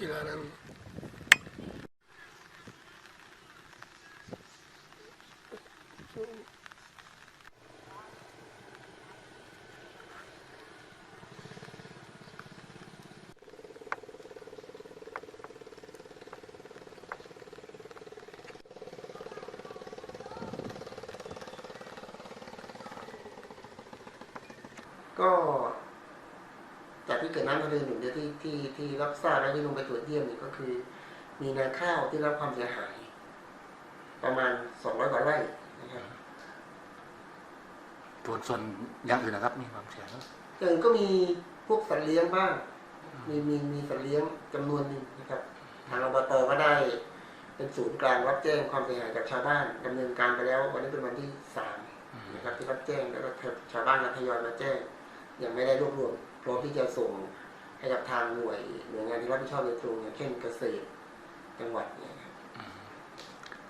กีฬานั้นก็ จากที่เกิดน้ำทะเลหนุนเนี่ยที่ที่ที่รับทราบและที่ลงไปตรวจเยี่ยมเนี่ยก็คือ มีนาข้าวที่รับความเสียหาย ประมาณสองร้อยกว่าไร่นะครับส่วนส่วนอย่างอื่นนะครับ มีความเสียหายอย่างอื่นก็มีพวกสัตว์เลี้ยงบ้าง มีมีมีสัตว์เลี้ยงจำนวนหนึ่งนะครับ ทางอบตก็ได้ เป็นศูนย์กลางรับแจ้งความเสียหายจากชาวบ้านดำเนินการไปแล้ว วันนี้เป็นวันที่สามอืมนะครับที่รับแจ้งแล้วก็ชาวบ้านก็ทยอยมาแจ้งยังไม่ได้รวบรวม พร้อมที่จะส่งให้กับทางหน่วยหน่วยงานที่รับผิดชอบโดยตรงอย่างเช่นเกษตรจังหวัดเนี่ยครับ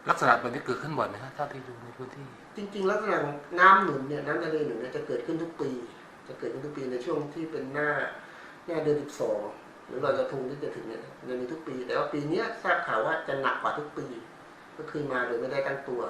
ลักษณะแบบนี้เกิดขึ้นบ่อยไหมฮะเท่าที่ดูในพื้นที่ จริง ๆ ลักษณะของน้ำหนุนเนี่ยน้ำทะเลหนุนเนี่ยจะเกิดขึ้นทุกปี จะเกิดขึ้นทุกปีในช่วงที่เป็นหน้าหน้าเดือนสิบสองหรือลอยกระทงที่จะถึงเนี่ยจะมีทุกปี แต่ว่าปีเนี้ยทราบข่าวว่าจะหนักกว่าทุกปี ก็คือมาโดยไม่ได้ตั้งตัว